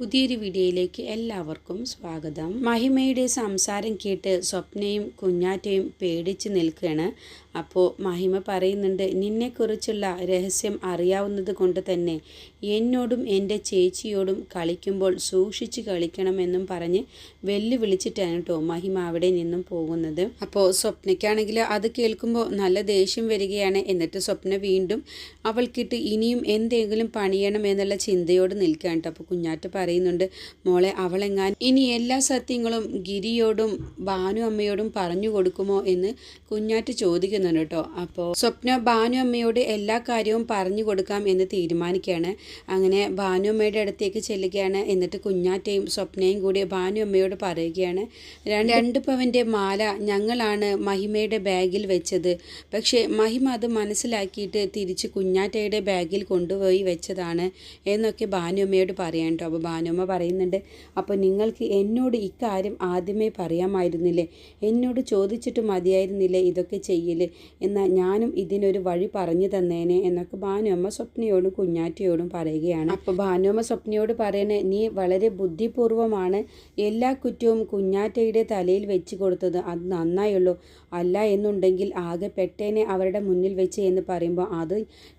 പുതിയൊരു വീഡിയോയിലേക്ക് എല്ലാവർക്കും സ്വാഗതം. മഹിമയുടെ സംസാരം കേട്ട് സ്വപ്നയും കുഞ്ഞാറ്റയും പേടിച്ച് നിൽക്കുകയാണ്. അപ്പോൾ മഹിമ പറയുന്നുണ്ട് നിന്നെക്കുറിച്ചുള്ള രഹസ്യം അറിയാവുന്നത് കൊണ്ട് തന്നെ എന്നോടും എന്റെ ചേച്ചിയോടും കളിക്കുമ്പോൾ സൂക്ഷിച്ച് കളിക്കണമെന്നും പറഞ്ഞ് വെല്ലുവിളിച്ചിട്ടാണ് കേട്ടോ മഹിമ അവിടെ നിന്നും പോകുന്നത്. അപ്പോൾ സ്വപ്നയ്ക്കാണെങ്കിൽ അത് കേൾക്കുമ്പോൾ നല്ല ദേഷ്യം വരികയാണ്. എന്നിട്ട് സ്വപ്ന വീണ്ടും അവൾക്കിട്ട് ഇനിയും എന്തെങ്കിലും പണിയണം എന്നുള്ള ചിന്തയോട് നിൽക്കുകയാണ് കേട്ടോ അപ്പോൾ കുഞ്ഞാറ്റ പറയുന്നുണ്ട് മോളെ അവളെങ്ങാൻ ഇനി എല്ലാ സത്യങ്ങളും ഗിരിയോടും ഭാനു അമ്മയോടും പറഞ്ഞു കൊടുക്കുമോ എന്ന് കുഞ്ഞാറ്റ് ചോദിക്കുന്നുണ്ട് കേട്ടോ. അപ്പോൾ സ്വപ്ന ഭാനു അമ്മയോട് എല്ലാ കാര്യവും പറഞ്ഞു കൊടുക്കാം എന്ന് തീരുമാനിക്കുകയാണ്. അങ്ങനെ ഭാനു അമ്മയുടെ അടുത്തേക്ക് ചെല്ലുകയാണ്. എന്നിട്ട് കുഞ്ഞാറ്റയും സ്വപ്നയും കൂടി ഭാനു അമ്മയോട് പറയുകയാണ് രണ്ട് പവന്റെ മാല ഞങ്ങളാണ് മഹിമയുടെ ബാഗിൽ വെച്ചത്. പക്ഷേ മഹിമ അത് മനസ്സിലാക്കിയിട്ട് തിരിച്ച് കുഞ്ഞാറ്റയുടെ ബാഗിൽ കൊണ്ടുപോയി വെച്ചതാണ് എന്നൊക്കെ ഭാനുമ്മയോട് പറയാൻ കേട്ടോ. അപ്പോൾ ഭാനുമ്മ പറയുന്നുണ്ട് അപ്പോൾ നിങ്ങൾക്ക് എന്നോട് ഇക്കാര്യം ആദ്യമേ പറയാമായിരുന്നില്ലേ? എന്നോട് ചോദിച്ചിട്ട് മതിയായിരുന്നില്ലേ ഇതൊക്കെ ചെയ്യൽ എന്നാൽ ഞാനും ഇതിനൊരു വഴി പറഞ്ഞു തന്നേനെ എന്നൊക്കെ ഭാനുമ്മ സ്വപ്നയോടും കുഞ്ഞാറ്റയോടും പറയുകയാണ്. അപ്പോൾ ഭാനുമ്മ സ്വപ്നയോട് പറയണേ നീ വളരെ ബുദ്ധിപൂർവമാണ് എല്ലാ കുറ്റവും കുഞ്ഞാറ്റയുടെ തലയിൽ വെച്ച് കൊടുത്തത്. അത് നന്നായുള്ളൂ. അല്ല എന്നുണ്ടെങ്കിൽ ആകെ പെട്ടേനെ അവരുടെ മുന്നിൽ വെച്ച് എന്ന് പറയുമ്പോൾ അത്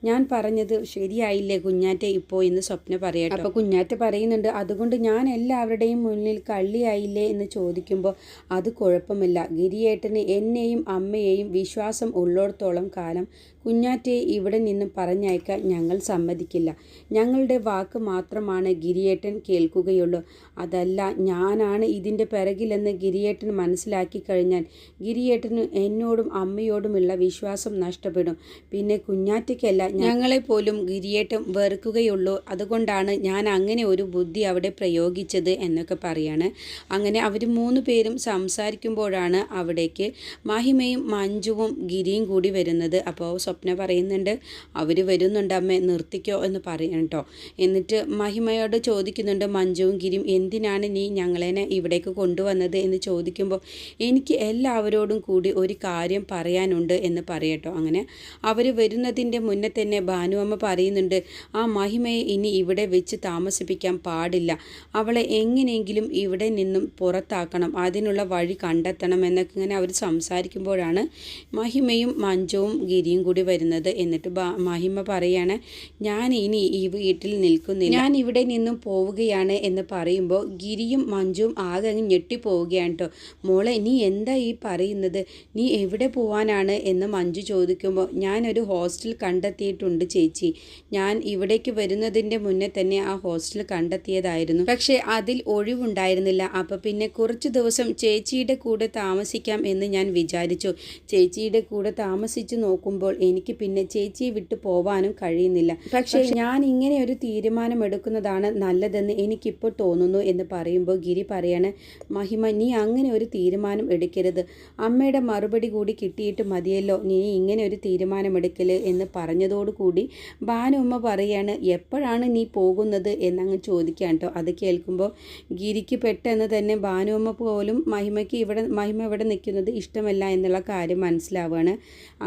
ഞാൻ പറഞ്ഞത് ശരിയായില്ലേ കുഞ്ഞാറ്റ? ഇപ്പോൾ എന്ന് സ്വപ്ന പറയട്ടെ. അപ്പോൾ കുഞ്ഞാറ്റ പറയുന്നുണ്ട് അതുകൊണ്ട് ഞാൻ എല്ലാവരുടെയും മുന്നിൽ കള്ളിയായില്ലേ എന്ന് ചോദിക്കുമ്പോൾ അത് കുഴപ്പമില്ല. ഗിരിയേട്ടന് എന്നെയും അമ്മയെയും വിശ്വാസം ഉള്ളിടത്തോളം കാലം കുഞ്ഞാറ്റയെ ഇവിടെ നിന്ന് പറഞ്ഞയക്കാൻ ഞങ്ങൾ സമ്മതിക്കില്ല. ഞങ്ങളുടെ വാക്ക് മാത്രമാണ് ഗിരിയേട്ടൻ കേൾക്കുകയുള്ളൂ. അതല്ല ഞാനാണ് ഇതിന്റെ പിറകിലെന്ന് ഗിരിയേട്ടൻ മനസ്സിലാക്കി കഴിഞ്ഞാൽ ഗിരിയേട്ടന് എന്നോടും അമ്മയോടുമുള്ള വിശ്വാസം നഷ്ടപ്പെടും. പിന്നെ കുഞ്ഞാറ്റയ്ക്കല്ല ഞങ്ങളെപ്പോലും ഗിരിയേട്ടൻ വെറുക്കുകയുള്ളൂ. അതുകൊണ്ടാണ് ഞാൻ അങ്ങനെ ഒരു ബുദ്ധി അവിടെ പ്രയോഗിച്ചത് എന്നൊക്കെ പറയാണ്. അങ്ങനെ അവർ മൂന്ന് പേരും സംസാരിക്കുമ്പോഴാണ് അവിടേക്ക് മഹിമയും മഞ്ജുവും ഗിരിയും കൂടി വരുന്നത്. അപ്പോൾ സ്വപ്ന പറയുന്നുണ്ട് അവർ വരുന്നുണ്ട് അമ്മ നിർത്തിക്കോ എന്ന് പറയണം കേട്ടോ എന്നിട്ട് മഹിമയോട് ചോദിക്കുന്നുണ്ട് മഞ്ജുവും ഗിരിയും എന്തിനാണ് നീ ഞങ്ങളെന്നെ ഇവിടേക്ക് കൊണ്ടുവന്നത്? എന്ന് ചോദിക്കുമ്പോൾ എനിക്ക് എല്ലാവരോടും കൂടി ഒരു കാര്യം പറയാനുണ്ട് എന്ന് പറയട്ടോ അങ്ങനെ അവർ വരുന്നതിന്റെ മുന്നേ തന്നെ ഭാനുവമ്മ പറയുന്നുണ്ട് ആ മഹിമയെ ഇനി ഇവിടെ വെച്ച് താമസിപ്പിക്കാൻ പാടില്ല. അവളെ എങ്ങനെയെങ്കിലും ഇവിടെ നിന്നും പുറത്താക്കണം. അതിനുള്ള വഴി കണ്ടെത്തണം എന്നൊക്കെ ഇങ്ങനെ അവർ സംസാരിക്കുമ്പോഴാണ് മഹിമയും മഞ്ജുവും ഗിരിയും കൂടി വരുന്നത് എന്നിട്ട് മഹിമ പറയാണ് ഞാൻ ഇനി ഈ വീട്ടിൽ നിൽക്കുന്നില്ല. ഞാൻ ഇവിടെ നിന്നും പോവുകയാണ് എന്ന് പറയുമ്പോൾ ഗിരിയും മഞ്ജുവും ആകെ ഞെട്ടിപ്പോവുകയാണ് കേട്ടോ മോളെ നീ എന്താ ഈ പറയുന്നത്? നീ എവിടെ പോവാനാണ്? എന്ന് മഞ്ജു ചോദിക്കുമ്പോൾ ഞാനൊരു ഹോസ്റ്റൽ കണ്ടെത്തിയിട്ടുണ്ട് ചേച്ചി. ഞാൻ ഇവിടേക്ക് വരുന്നതിന്റെ മുന്നേ തന്നെ ആ ഹോസ്റ്റൽ കണ്ടെത്തിയതായിരുന്നു. പക്ഷേ അതിൽ ഒഴിവുണ്ടായിരുന്നില്ല. അപ്പോൾ പിന്നെ കുറച്ച് ദിവസം ചേച്ചിയുടെ കൂടെ താമസിക്കാം എന്ന് ഞാൻ വിചാരിച്ചു. ചേച്ചിയുടെ കൂടെ താമസിച്ച് നോക്കുമ്പോൾ എനിക്ക് പിന്നെ ചേച്ചിയെ വിട്ടു പോവാനും കഴിയുന്നില്ല. പക്ഷേ ഞാൻ ഇങ്ങനെ ഒരു തീരുമാനം എടുക്കുന്നതാണ് നല്ലതെന്ന് എനിക്കിപ്പോൾ തോന്നുന്നു എന്ന് പറയുമ്പോൾ ഗിരി പറയാണ് മഹിമ നീ അങ്ങനെ ഒരു തീരുമാനം എടുക്കരുത്. അമ്മയുടെ മറുപടി കൂടി കിട്ടിയിട്ട് മതിയല്ലോ. നീ ഇങ്ങനെ ഒരു തീരുമാനം എടുക്കൽ എന്ന് പറഞ്ഞതോടുകൂടി ബാനുമ്മ പറയാണ് എപ്പോഴാണ് നീ പോകുന്നത്? എന്നങ്ങ് ചോദിക്കാൻ കേട്ടോ അത് കേൾക്കുമ്പോൾ ഗിരിക്ക് പെട്ടെന്ന് തന്നെ ബാനുമ്മ പോലും മഹിമയ്ക്ക് ഇവിടെ മഹിമ ഇവിടെ നിൽക്കുന്നത് ഇഷ്ടമല്ല എന്നുള്ള കാര്യം മനസ്സിലാവുകയാണ്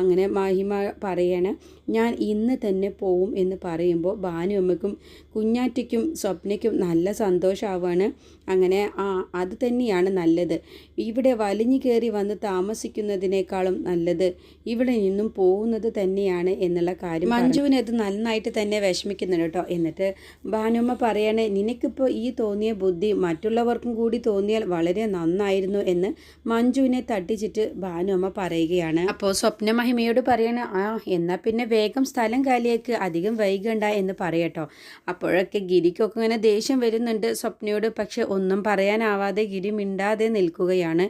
അങ്ങനെ മഹിമ പറയാണ് ഞാൻ ഇന്ന് തന്നെ പോവും എന്ന് പറയുമ്പോൾ ഭാനുമ്മയ്ക്കും കുഞ്ഞാറ്റയ്ക്കും സ്വപ്നയ്ക്കും നല്ല സന്തോഷമാവാണ് അങ്ങനെ ആ അത് തന്നെയാണ് നല്ലത്. ഇവിടെ വലിഞ്ഞു കയറി വന്ന് താമസിക്കുന്നതിനേക്കാളും നല്ലത് ഇവിടെ നിന്നും പോകുന്നത് തന്നെയാണ് എന്നുള്ള കാര്യം മഞ്ജുവിന് അത് നന്നായിട്ട് തന്നെ വിഷമിക്കുന്നുണ്ട് കേട്ടോ. എന്നിട്ട് ഭാനുമ്മ പറയണേ നിനക്കിപ്പോൾ ഈ തോന്നിയ ബുദ്ധി മറ്റുള്ളവർക്കും കൂടി തോന്നിയാൽ വളരെ നന്നായിരുന്നു എന്ന് മഞ്ജുവിനെ തട്ടിച്ചിട്ട് ഭാനുമ്മ പറയുകയാണ്. അപ്പോൾ സ്വപ്നമഹിമയോട് പറയണ ആ എന്നാൽ പിന്നെ വേഗം സ്ഥലം കാലിയേക്ക്. അധികം വൈകണ്ട എന്ന് പറയട്ടോ. അപ്പോഴൊക്കെ ഗിരിക്കൊക്കെ ഇങ്ങനെ ദേഷ്യം വരുന്നുണ്ട് സ്വപ്നയോട്. പക്ഷെ ഒന്നും പറയാനാവാതെ ഗിരി മിണ്ടാതെ നിൽക്കുകയാണ്.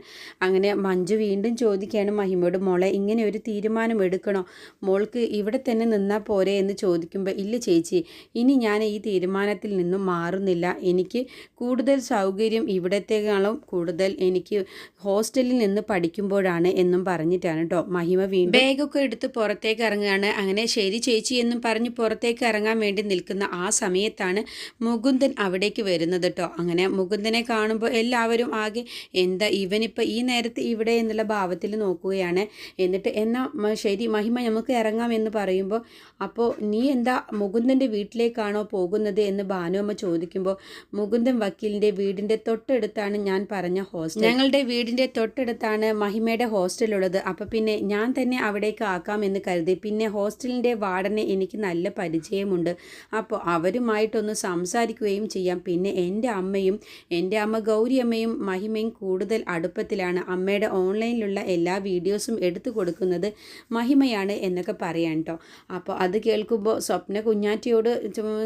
അങ്ങനെ മഞ്ജു വീണ്ടും ചോദിക്കുകയാണ് മഹിമയോട് മോളെ ഇങ്ങനെ ഒരു തീരുമാനം എടുക്കണോ? മോൾക്ക് ഇവിടെ തന്നെ നിന്നാൽ പോരെ? എന്ന് ചോദിക്കുമ്പോൾ ഇല്ല ചേച്ചി ഇനി ഞാൻ ഈ തീരുമാനത്തിൽ നിന്നും മാറുന്നില്ല. എനിക്ക് കൂടുതൽ സൗകര്യം ഇവിടത്തേക്കാളും കൂടുതൽ എനിക്ക് ഹോസ്റ്റലിൽ നിന്ന് പഠിക്കുമ്പോഴാണ് എന്നും പറഞ്ഞിട്ടാണ് കേട്ടോ മഹിമ വീണ്ടും ബാഗൊക്കെ എടുത്ത് പുറത്തേക്ക് ഇറങ്ങുകയാണ്. അങ്ങനെ ശരി ചേച്ചി എന്നും പറഞ്ഞ് പുറത്തേക്ക് ഇറങ്ങാൻ വേണ്ടി നിൽക്കുന്ന ആ സമയത്താണ് മുകുന്ദൻ അവിടേക്ക് വരുന്നത് കേട്ടോ അങ്ങനെ മുകുന്ദനെ കാണുമ്പോൾ എല്ലാവരും ആകെ എന്താ ഇവനിപ്പോൾ ഈ നേരത്ത് ഇവിടെ എന്നുള്ള ഭാവത്തിൽ നോക്കുകയാണ്. എന്നിട്ട് എന്നാ മ- ശരി മഹിമ നമുക്ക് ഇറങ്ങാം എന്ന് പറയുമ്പോൾ അപ്പോൾ നീ എന്താ മുകുന്ദന്റെ വീട്ടിലേക്കാണോ പോകുന്നത് എന്ന് ഭാനുവമ്മ ചോദിക്കും ചോദിക്കുമ്പോൾ മുകുന്ദൻ വക്കീലിന്റെ വീടിന്റെ തൊട്ടടുത്താണ് ഞാൻ പറഞ്ഞ ഹോസ്റ്റൽ. ഞങ്ങളുടെ വീടിന്റെ തൊട്ടടുത്താണ് മഹിമയുടെ ഹോസ്റ്റലുള്ളത് അപ്പോൾ പിന്നെ ഞാൻ തന്നെ അവിടേക്ക് ആക്കാമെന്ന് കരുതി. പിന്നെ ഹോസ്റ്റലിന്റെ വാർഡനെ എനിക്ക് നല്ല പരിചയമുണ്ട്. അപ്പോൾ അവരുമായിട്ടൊന്ന് സംസാരിക്കുകയും ചെയ്യാം. പിന്നെ എന്റെ അമ്മയും എന്റെ അമ്മ ഗൗരിയമ്മയും മഹിമയും കൂടുതൽ അടുപ്പത്തിലാണ്. അമ്മയുടെ ഓൺലൈനിലുള്ള എല്ലാ വീഡിയോസും എടുത്തു കൊടുക്കുന്നത് മഹിമയാണ് എന്നൊക്കെ പറയാൻ കേട്ടോ. അപ്പോൾ അത് കേൾക്കുമ്പോൾ സ്വപ്ന കുഞ്ഞാറ്റിയോട്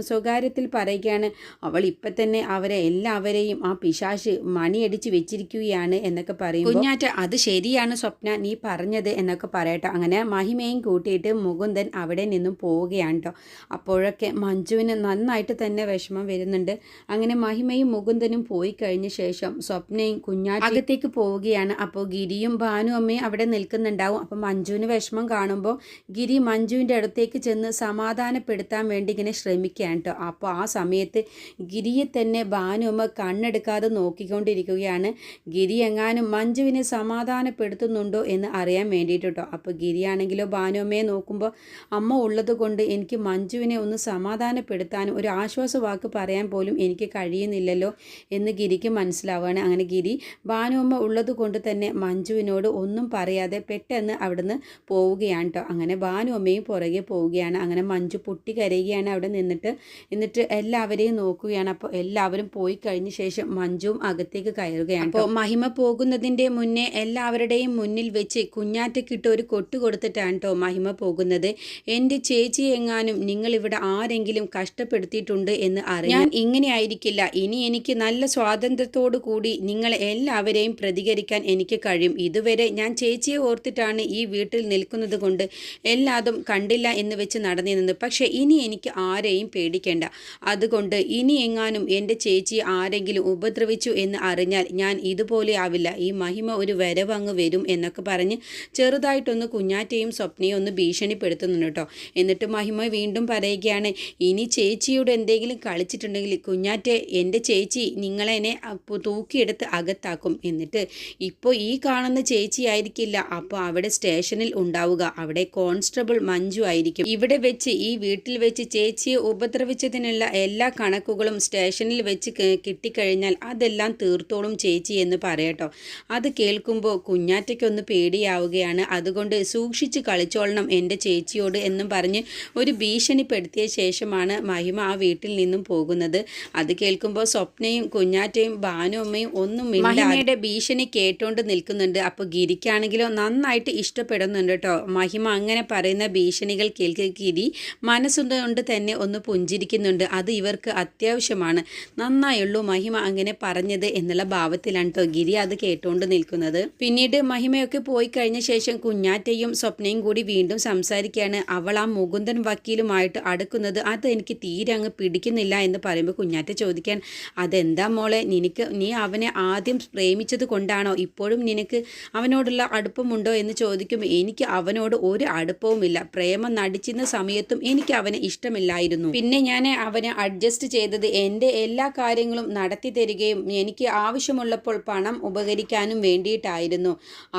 സ്വകാര്യത്തിൽ പറയുകയാണ് അവൾ ഇപ്പം തന്നെ അവരെ എല്ലാവരെയും ആ പിശാശ് മണിയടിച്ച് വെച്ചിരിക്കുകയാണ് എന്നൊക്കെ പറയും കുഞ്ഞാറ്റ അത് ശരിയാണ് സ്വപ്ന നീ പറഞ്ഞത് എന്നൊക്കെ പറയട്ടോ. അങ്ങനെ മഹിമയും കൂട്ടിയിട്ട് മുകുന്ദൻ അവിടെ നിന്നും പോവുകയാണ് കേട്ടോ അപ്പോഴൊക്കെ മഞ്ജുവിന് നന്നായിട്ട് തന്നെ വിഷമം വരുന്നുണ്ട്. അങ്ങനെ മഹിമയും മുകുന്ദനും പോയി കഴിഞ്ഞ ശേഷം സ്വപ്നയും കുഞ്ഞാറ്റകത്തേക്ക് പോവുകയാണ്. അപ്പോൾ ഗിരിയും ഭാനു അമ്മയും അവിടെ നിൽക്കുന്നുണ്ടാവും. അപ്പം മഞ്ജുവിന് വിഷമം കാണുമ്പോൾ ഗിരി മഞ്ജുവിന്റെ അടുത്തേക്ക് ചെന്ന് സമാധാനപ്പെടുത്താൻ വേണ്ടി ഇങ്ങനെ ശ്രമിക്കുകയാണ് കേട്ടോ അപ്പോൾ ആ സമയത്ത് ഗിരിയെ തന്നെ ഭാനുമ്മ കണ്ണെടുക്കാതെ നോക്കിക്കൊണ്ടിരിക്കുകയാണ്. ഗിരി എങ്ങാനും മഞ്ജുവിനെ സമാധാനപ്പെടുത്തുന്നുണ്ടോ എന്ന് അറിയാൻ വേണ്ടിയിട്ട് കേട്ടോ അപ്പോൾ ഗിരിയാണെങ്കിലോ ഭാനുമ്മയെ നോക്കുമ്പോൾ അമ്മ ഉള്ളത് കൊണ്ട് എനിക്ക് മഞ്ജുവിനെ ഒന്ന് സമാധാനപ്പെടുത്താനും ഒരു ആശ്വാസ വാക്ക് പറയാൻ പോലും എനിക്ക് കഴിയുന്നില്ലല്ലോ എന്ന് ഗിരിക്ക് മനസ്സിലാവുകയാണ് അങ്ങനെ ഗിരി ഭാനുമ്മ ഉള്ളത് കൊണ്ട് തന്നെ മഞ്ജുവിനോട് ഒന്നും പറയാതെ പെട്ടെന്ന് അവിടുന്ന് പോവുകയാണ് കേട്ടോ അങ്ങനെ ഭാനുമ്മയും പുറകെ പോവുകയാണ്. അങ്ങനെ മഞ്ജു പൊട്ടി കരയുകയാണ് അവിടെ നിന്നിട്ട്. എന്നിട്ട് എല്ലാവരെയും നോക്കുകയാണ്. അപ്പോൾ എല്ലാവരും പോയി കഴിഞ്ഞ ശേഷം മഞ്ജുവും അകത്തേക്ക് കയറുകയാണ് അപ്പോൾ മഹിമ പോകുന്നതിന്റെ മുന്നേ എല്ലാവരുടെയും മുന്നിൽ വെച്ച് കുഞ്ഞാറ്റക്കിട്ട് ഒരു കൊട്ട് കൊടുത്തിട്ടാണ് കേട്ടോ മഹിമ പോകുന്നത്. എന്റെ ചേച്ചി എങ്ങാനും നിങ്ങളിവിടെ ആരെങ്കിലും കഷ്ടപ്പെടുത്തിയിട്ടുണ്ട് എന്ന് അറിയാൻ ഇങ്ങനെ ആയിരിക്കില്ല ഇനി എനിക്ക് നല്ല സ്വാതന്ത്ര്യത്തോടു കൂടി നിങ്ങൾ എല്ലാവരെയും പ്രതികരിക്കാൻ എനിക്ക് കഴിയും. ഇതുവരെ ഞാൻ ചേച്ചിയെ ഓർത്തിട്ടാണ് ഈ വീട്ടിൽ നിൽക്കുന്നത് കൊണ്ട് എല്ലാതും കണ്ടില്ല എന്ന് വെച്ച് നടന്നിരുന്നത് പക്ഷേ ഇനി എനിക്ക് ആരെയും പേടിക്കേണ്ട. അതുകൊണ്ട് ഇനി എങ്ങാനും എന്റെ ചേച്ചി ആരെങ്കിലും ഉപദ്രവിച്ചു എന്ന് അറിഞ്ഞാൽ ഞാൻ ഇതുപോലെ ആവില്ല. ഈ മഹിമ ഒരു വരവങ്ങ് വരും എന്നൊക്കെ പറഞ്ഞ് ചെറുതായിട്ടൊന്ന് കുഞ്ഞാറ്റയും സ്വപ്നയും ഒന്ന് ഭീഷണിപ്പെടുത്തുന്നുണ്ട് കേട്ടോ. എന്നിട്ട് മഹിമ വീണ്ടും പറയുകയാണ് ഇനി ചേച്ചിയോട് എന്തെങ്കിലും കളിച്ചിട്ടുണ്ടെങ്കിൽ കുഞ്ഞാറ്റെ എന്റെ ചേച്ചി നിങ്ങളെന്നെ തൂക്കിയെടുത്ത് അകത്താക്കും. എന്നിട്ട് ഇപ്പോൾ ഈ കാണുന്ന ചേച്ചി ആയിരിക്കില്ല. അപ്പോൾ അവിടെ സ്റ്റേഷനിൽ ഉണ്ടാവുക. അവിടെ കോൺസ്റ്റബിൾ മഞ്ജു ആയിരിക്കും. ഇവിടെ വെച്ച് ഈ വീട്ടിൽ വെച്ച് ചേച്ചിയെ ഉപദ്രവിച്ചതിനുള്ള എല്ലാ കണക്കുകളും സ്റ്റേഷനിൽ വെച്ച് കിട്ടിക്കഴിഞ്ഞാൽ അതെല്ലാം തീർത്തോളും ചേച്ചി എന്ന് പറയട്ടോ അത് കേൾക്കുമ്പോൾ കുഞ്ഞാറ്റയ്ക്കൊന്ന് പേടിയാവുകയാണ്. അതുകൊണ്ട് സൂക്ഷിച്ച് കളിച്ചോളണം എന്റെ ചേച്ചിയോട് എന്നും പറഞ്ഞ് ഒരു ഭീഷണിപ്പെടുത്തിയ ശേഷമാണ് മഹിമ ആ വീട്ടിൽ നിന്നും പോകുന്നത്. അത് കേൾക്കുമ്പോൾ സ്വപ്നയും കുഞ്ഞാറ്റയും ഭാനുമ്മയും ഒന്നും മഹിമയുടെ ഭീഷണി കേട്ടോണ്ട് നിൽക്കുന്നുണ്ട്. അപ്പോൾ ഗിരിക്കാണെങ്കിലോ നന്നായിട്ട് ഇഷ്ടപ്പെടുന്നുണ്ട് കേട്ടോ. മഹിമ അങ്ങനെ പറയുന്ന ഭീഷണികൾ കേൾക്കുക ഗിരി മനസ്സുകൊണ്ട് തന്നെ ഒന്ന് പുഞ്ചിരിക്കുന്നുണ്ട്. അത് ഇവർക്ക് അത്യാവശ്യമാണ്. നന്നായുള്ളൂ മഹിമ അങ്ങനെ പറഞ്ഞത് എന്നുള്ള ഭാവത്തിലാണ് കേട്ടോ ഗിരി അത് കേട്ടുകൊണ്ട് നിൽക്കുന്നത്. പിന്നീട് മഹിമയൊക്കെ പോയി കഴിഞ്ഞ ശേഷം കുഞ്ഞാറ്റയും സ്വപ്നയും കൂടി വീണ്ടും സംസാരിക്കുകയാണ്. അവൾ ആ മുകുന്ദൻ വക്കീലുമായിട്ട് അടുക്കുന്നത് അത് എനിക്ക് തീരെ അങ്ങ് പിടിക്കുന്നില്ല എന്ന് പറയുമ്പോൾ കുഞ്ഞാറ്റ ചോദിക്കാൻ അതെന്താ മോളെ നിനക്ക് നീ അവനെ ആദ്യം പ്രേമിച്ചത് കൊണ്ടാണോ? ഇപ്പോഴും നിനക്ക് അവനോടുള്ള അടുപ്പമുണ്ടോ? എന്ന് ചോദിക്കുമ്പോൾ എനിക്ക് അവനോട് ഒരു അടുപ്പവുമില്ല. പ്രേമം നടിച്ചിരുന്ന സമയത്തും എനിക്ക് അവനെ ഇഷ്ടമില്ലായിരുന്നു. പിന്നെ ഞാൻ അവനെ അഡ്ജസ്റ്റ് ചെയ്തത് എന്റെ എല്ലാ കാര്യങ്ങളും നടത്തി തരികയും എനിക്ക് ആവശ്യമുള്ളപ്പോൾ പണം ഉപകരിക്കാനും വേണ്ടിയിട്ടായിരുന്നു.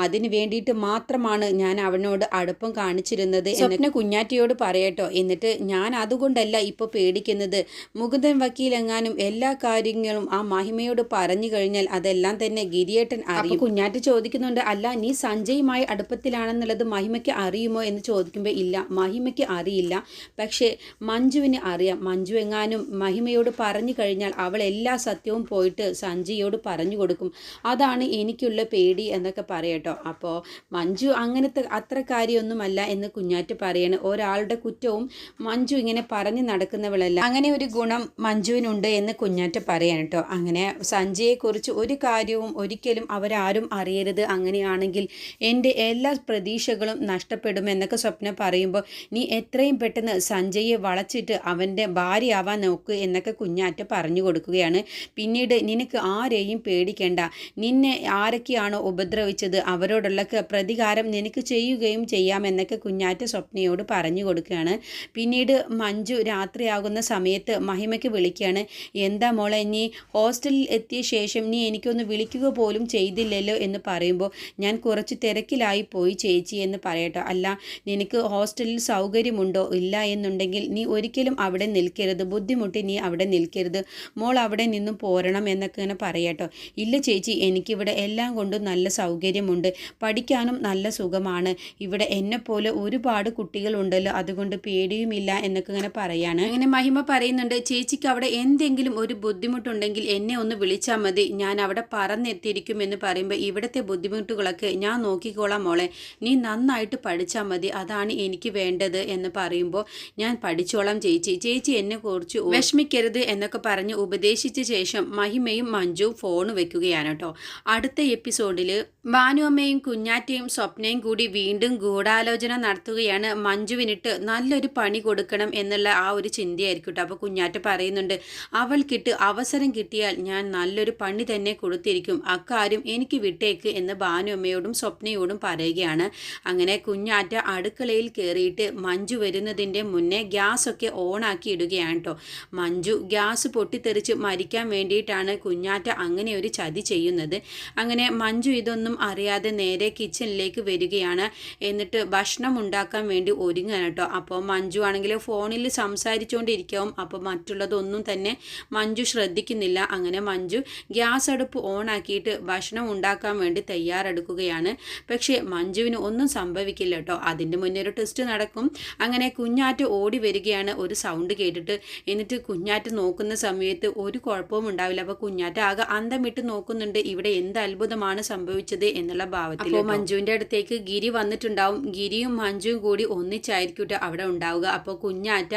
അതിന് വേണ്ടിയിട്ട് മാത്രമാണ് ഞാൻ അവനോട് അടുപ്പം കാണിച്ചിരുന്നത് സ്വപ്ന കുഞ്ഞാറ്റിയോട് പറയട്ടോ. എന്നിട്ട് ഞാൻ അതുകൊണ്ടല്ല ഇപ്പോൾ പേടിക്കുന്നത്. മുകുന്ദൻ വക്കീലെങ്ങാനും എല്ലാ കാര്യങ്ങളും ആ മഹിമയോട് പറഞ്ഞു കഴിഞ്ഞാൽ അതെല്ലാം തന്നെ ഗിരിയേട്ടൻ അറിയും. കുഞ്ഞാറ്റി ചോദിക്കുന്നുണ്ട് അല്ല നീ സഞ്ജയുമായി അടുപ്പത്തിലാണെന്നുള്ളത് മഹിമയ്ക്ക് അറിയുമോ? എന്ന് ചോദിക്കുമ്പോൾ ഇല്ല മഹിമയ്ക്ക് അറിയില്ല. പക്ഷേ മഞ്ജുവിന് അറിയാം. മഞ്ജു എങ്ങാനും മഹിമയോട് പറഞ്ഞു കഴിഞ്ഞാൽ അവൾ എല്ലാ സത്യവും പോയിട്ട് സഞ്ജയോട് പറഞ്ഞു കൊടുക്കും. അതാണ് എനിക്കുള്ള പേടി എന്നൊക്കെ പറയട്ടോ. അപ്പോൾ മഞ്ജു അങ്ങനത്തെ അത്ര കാര്യമൊന്നുമല്ല. എന്ന് കുഞ്ഞാറ്റ് പറയണ്. ഒരാളുടെ കുറ്റവും മഞ്ജു ഇങ്ങനെ പറഞ്ഞു നടക്കുന്നവളല്ല. അങ്ങനെ ഒരു ഗുണം മഞ്ജുവിനുണ്ട് എന്ന് കുഞ്ഞാറ്റ് പറയാൻ കേട്ടോ. അങ്ങനെ സഞ്ജയെക്കുറിച്ച് ഒരു കാര്യവും ഒരിക്കലും അവരാരും അറിയരുത്. അങ്ങനെയാണെങ്കിൽ എന്റെ എല്ലാ പ്രതീക്ഷകളും നഷ്ടപ്പെടും എന്നൊക്കെ സ്വപ്നം പറയുമ്പോൾ നീ എത്രയും പെട്ടെന്ന് സഞ്ജയെ വളച്ചിട്ട് അവന്റെ ഭാര്യയാവാൻ നോക്ക് എന്നൊക്കെ കുഞ്ഞാറ്റ് പറഞ്ഞു കൊടുക്കുകയാണ്. പിന്നീട് നിനക്ക് ആരെയും പേടിക്കേണ്ട. നിന്നെ ആരൊക്കെയാണോ ഉപദ്രവിച്ചത്? അവരോടുള്ള പ്രതികാരം നിനക്ക് ചെയ്യുകയും ചെയ്യാമെന്നൊക്കെ കുഞ്ഞാറ്റ സ്വപ്നയോട് പറഞ്ഞു കൊടുക്കുകയാണ്. പിന്നീട് മഞ്ജു രാത്രിയാകുന്ന സമയത്ത് മഹിമയ്ക്ക് വിളിക്കുകയാണ്. എന്താ മോളെ നീ ഹോസ്റ്റലിൽ എത്തിയ ശേഷം നീ എനിക്കൊന്ന് വിളിക്കുക പോലും ചെയ്തില്ലല്ലോ? എന്ന് പറയുമ്പോൾ ഞാൻ കുറച്ച് തിരക്കിലായി പോയി ചേച്ചി എന്ന് പറയട്ടോ. അല്ല നിനക്ക് ഹോസ്റ്റലിൽ സൗകര്യമുണ്ടോ? ഇല്ല എന്നുണ്ടെങ്കിൽ നീ ഒരിക്കലും അവിടെ നിൽക്കരുത്. ബുദ്ധിമുട്ടി നീ അവിടെ നിൽക്കരുത്. മോൾ അവിടെ നിന്നും പോരണം എന്നൊക്കെ ഇങ്ങനെ പറയട്ടോ. ഇല്ല ചേച്ചി എനിക്കിവിടെ എല്ലാം കൊണ്ടും നല്ല സൗകര്യമുണ്ട്. പഠിക്കാനും നല്ല സുഖമാണ്. ഇവിടെ എന്നെപ്പോലെ ഒരുപാട് കുട്ടികളുണ്ടല്ലോ. അതുകൊണ്ട് പേടിയുമില്ല എന്നൊക്കെ ഇങ്ങനെ പറയാണ്. അങ്ങനെ മഹിമ പറയുന്നുണ്ട് ചേച്ചിക്ക് അവിടെ എന്തെങ്കിലും ഒരു ബുദ്ധിമുട്ടുണ്ടെങ്കിൽ എന്നെ ഒന്ന് വിളിച്ചാൽ മതി. ഞാൻ അവിടെ പറന്നെത്തിയിരിക്കും എന്ന് പറയുമ്പോൾ ഇവിടുത്തെ ബുദ്ധിമുട്ടുകളൊക്കെ ഞാൻ നോക്കിക്കോളാം മോളെ. നീ നന്നായിട്ട് പഠിച്ചാൽ മതി. അതാണ് എനിക്ക് വേണ്ടത് എന്ന് പറയുമ്പോൾ ഞാൻ പഠിച്ചോളാം ചേച്ചി. ചേച്ചി എന്നെ കുറിച്ച് വിഷമിക്കരുത് എന്നൊക്കെ പറഞ്ഞ് ഉപദേശിച്ച ശേഷം മഹിമയും മഞ്ജുവും ഫോൺ വെക്കുകയാണ് കേട്ടോ. അടുത്ത എപ്പിസോഡിൽ ഭാനുവമ്മയും കുഞ്ഞാറ്റയും സ്വപ്നയും കൂടി വീണ്ടും ഗൂഢാലോചന നടത്തുകയാണ്. മഞ്ജുവിനിട്ട് നല്ലൊരു പണി കൊടുക്കണം എന്നുള്ള ആ ഒരു ചിന്തയായിരിക്കും കേട്ടോ. അപ്പോൾ കുഞ്ഞാറ്റ പറയുന്നുണ്ട് അവൾക്കിട്ട് അവസരം കിട്ടിയാൽ ഞാൻ നല്ലൊരു പണി തന്നെ കൊടുത്തിരിക്കും. അക്കാര്യം എനിക്ക് വിട്ടേക്ക് എന്ന് ഭാനുമ്മയോടും സ്വപ്നയോടും പറയുകയാണ്. അങ്ങനെ കുഞ്ഞാറ്റ അടുക്കളയിൽ കയറിയിട്ട് മഞ്ജു വരുന്നതിന്റെ മുന്നേ ഗ്യാസൊക്കെ ഓണാക്കി ഇടുകയാണ് കേട്ടോ. മഞ്ജു ഗ്യാസ് പൊട്ടിത്തെറിച്ച് മരിക്കാൻ വേണ്ടിയിട്ടാണ് കുഞ്ഞാറ്റ അങ്ങനെ ഒരു ചതി ചെയ്യുന്നത്. അങ്ങനെ മഞ്ജു ഇതൊന്നും അറിയാതെ നേരെ കിച്ചണിലേക്ക് വരികയാണ്. എന്നിട്ട് ഭക്ഷണം ഉണ്ടാക്കാൻ വേണ്ടി ഒരുങ്ങാൻ കേട്ടോ. അപ്പോൾ മഞ്ജു ആണെങ്കിൽ ഫോണിൽ സംസാരിച്ചുകൊണ്ടിരിക്കാവും അപ്പോൾ മറ്റുള്ളതൊന്നും തന്നെ മഞ്ജു ശ്രദ്ധിക്കുന്നില്ല. അങ്ങനെ മഞ്ജു ഗ്യാസ് അടുപ്പ് ഓണാക്കിയിട്ട് ഭക്ഷണം ഉണ്ടാക്കാൻ വേണ്ടി തയ്യാറെടുക്കുകയാണ്. പക്ഷേ മഞ്ജുവിന് ഒന്നും സംഭവിക്കില്ല കേട്ടോ. അതിന്റെ മുന്നേ ഒരു ടെസ്റ്റ് നടക്കും. അങ്ങനെ കുഞ്ഞാറ്റ് ഓടി വരികയാണ്. ഒരു സൗണ്ട് കേട്ടിട്ട്. എന്നിട്ട് കുഞ്ഞാറ്റ് നോക്കുന്ന സമയത്ത് ഒരു കുഴപ്പവും ഉണ്ടാവില്ല. അപ്പോൾ കുഞ്ഞാറ്റ് ആകെ അന്തം വിട്ട് നോക്കുന്നുണ്ട്. ഇവിടെ എന്ത് അത്ഭുതമാണ് സംഭവിച്ചത് എന്നുള്ള ഭാവത്തിൽ അപ്പോൾ മഞ്ജുവിന്റെ അടുത്തേക്ക് ഗിരി വന്നിട്ടുണ്ടാവും. ഗിരിയും മഞ്ജുവും കൂടി ഒന്നിച്ചായിരിക്കും അവിടെ ഉണ്ടാവുക. അപ്പോൾ കുഞ്ഞാറ്റ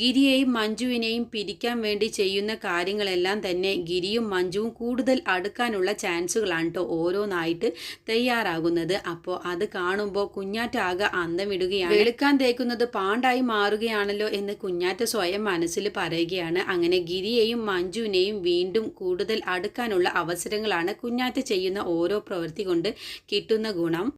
ഗിരിയെയും മഞ്ജുവിനെയും പിരിക്കാൻ വേണ്ടി ചെയ്യുന്ന കാര്യങ്ങളെല്ലാം തന്നെ ഗിരിയും മഞ്ജുവും കൂടുതൽ അടുക്കാനുള്ള ചാൻസുകളാണ് കേട്ടോ ഓരോന്നായിട്ട് തയ്യാറാകുന്നത്. അപ്പോൾ അത് കാണുമ്പോൾ കുഞ്ഞാറ്റ ആകെ അന്തം ഇടുകയാണ് വെളുക്കാൻ തേക്കുന്നത് പാണ്ടായി മാറുകയാണല്ലോ എന്ന് കുഞ്ഞാറ്റ സ്വയം മനസ്സിൽ പറയുകയാണ്. അങ്ങനെ ഗിരിയെയും മഞ്ജുവിനെയും വീണ്ടും കൂടുതൽ അടുക്കാനുള്ള അവസരങ്ങളാണ് കുഞ്ഞാറ്റ ചെയ്യുന്ന ഓരോ പ്രവൃത്തി കൊണ്ട് കിട്ടുന്ന ഗുണം.